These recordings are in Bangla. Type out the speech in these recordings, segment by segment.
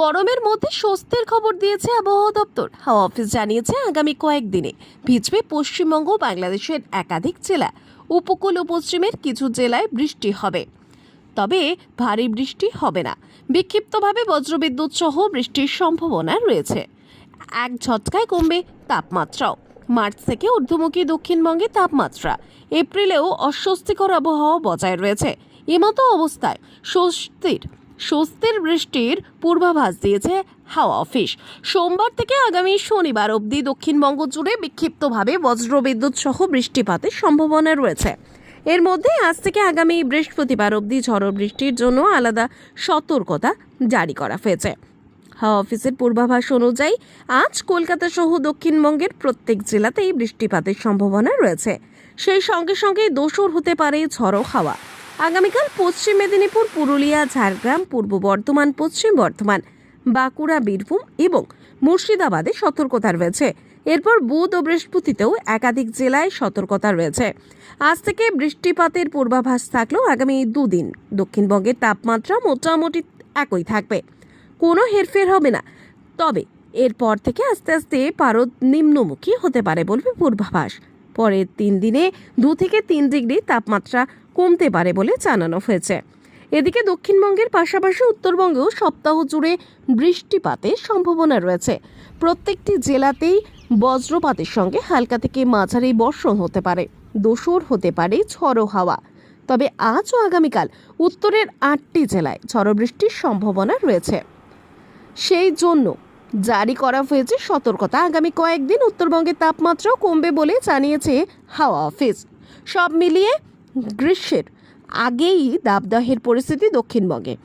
গরমের মধ্যে স্বস্তির খবর দিয়েছে আবহাওয়া দপ্তর। হাওয়া অফিস জানিয়েছে আগামী কয়েকদিনে ভিজবে পশ্চিমবঙ্গ বাংলাদেশের একাধিক জেলা। উপকূল ও পশ্চিমের কিছু জেলায় বৃষ্টি হবে। তবে ভারী বৃষ্টি হবে না। বিক্ষিপ্তভাবে বজ্রবিদ্যুৎ সহ বৃষ্টির সম্ভাবনা রয়েছে। এক ঝটকায় কমবে তাপমাত্রাও। মার্চ থেকে ঊর্ধ্বমুখী দক্ষিণবঙ্গে তাপমাত্রা। এপ্রিলেও অস্বস্তিকর আবহাওয়া বজায় রয়েছে। এমতো অবস্থায় স্বস্তির স্বস্তির বৃষ্টির পূর্বাভাস দিয়েছে হাওয়া অফিস। সোমবার থেকে আগামী শনিবার অবধি দক্ষিণবঙ্গ জুড়ে বিক্ষিপ্তভাবে বজ্রবিদ্যুৎ সহ বৃষ্টিপাতের সম্ভাবনা রয়েছে। এর মধ্যে আজ থেকে আগামী বৃহস্পতিবার অবধি ঝড় বৃষ্টির জন্য আলাদা সতর্কতা জারি করা হয়েছে। হাওয়া অফিসের পূর্বাভাস অনুযায়ী আজ কলকাতা সহ দক্ষিণবঙ্গের প্রত্যেক জেলাতেই বৃষ্টিপাতের সম্ভাবনা রয়েছে। সেই সঙ্গে সঙ্গে দোসর হতে পারে ঝড়ো হাওয়া। আগামীকাল পশ্চিম মেদিনীপুর, পুরুলিয়া, ঝাড়গ্রাম, পূর্ব বর্ধমান, পশ্চিম বর্ধমান, বাঁকুড়া, বীরভূম এবং মুর্শিদাবাদে সতর্কতা রয়েছে। এরপর বুধ ও বৃহস্পতিতেও একাধিক জেলায় সতর্কতা রয়েছে। আজ থেকে বৃষ্টিপাতের পূর্বাভাস থাকলেও আগামী দুদিন দক্ষিণবঙ্গের তাপমাত্রা মোটামুটি একই থাকবে। কোনো হেরফের হবে না। তবে এরপর থেকে আস্তে আস্তে পারদ নিম্নমুখী হতে পারে বলবে পূর্বাভাস। পরের তিন দিনে দু থেকে তিন ডিগ্রি তাপমাত্রা কমতে পারে বলে জানানো হয়েছে। এদিকে দক্ষিণবঙ্গের পাশাপাশি উত্তরবঙ্গেও সপ্তাহ জুড়ে বৃষ্টিপাতের সম্ভাবনা রয়েছে। প্রত্যেকটি জেলাতেই বজ্রপাতের সঙ্গে হালকা থেকে মাঝারি বর্ষণ হতে পারে। দোসর হতে পারে ঝড়ো হাওয়া। তবে আজ ও আগামীকাল উত্তরের আটটি জেলায় ঝড়ো বৃষ্টির সম্ভাবনা রয়েছে। সেই জন্য জারি করা হয়েছে সতর্কতা। আগামী কয়েকদিন উত্তরবঙ্গের তাপমাত্রাও কমবে বলে জানিয়েছে হাওয়া অফিস। সব মিলিয়ে গ্রীষ্মের আগেই দাবদাহের পরিস্থিতি দক্ষিণবঙ্গে।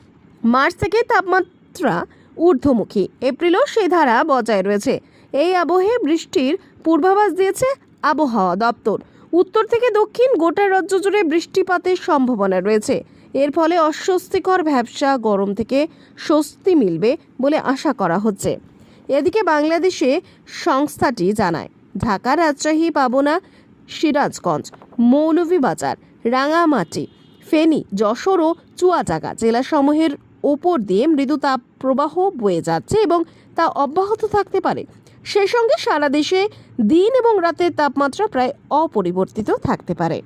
মার্চ থেকে তাপমাত্রা ঊর্ধ্বমুখী। এপ্রিলও সেই ধারা বজায় রয়েছে। এই আবহে বৃষ্টির পূর্বাভাস দিয়েছে আবহাওয়া দপ্তর। উত্তর থেকে দক্ষিণ গোটা রাজ্য জুড়ে বৃষ্টিপাতের সম্ভাবনা রয়েছে। এর ফলে অস্বস্তিকর ব্যবসা গরম থেকে স্বস্তি মিলবে বলে আশা করা হচ্ছে। এদিকে বাংলাদেশে সংস্থাটি জানায় ঢাকা রাজশাহী, পাবনা, সিরাজগঞ্জ, মৌলভীবাজার রাঙামাটি, ফেনী, যশোর ও চুয়াডাঙ্গা জেলাসমূহের ওপর দিয়ে মৃদু তাপ প্রবাহ বয়ে যাচ্ছে এবং তা অব্যাহত থাকতে পারে। সেই সঙ্গে সারা দেশে দিন এবং রাতের তাপমাত্রা প্রায় অপরিবর্তিত থাকতে পারে।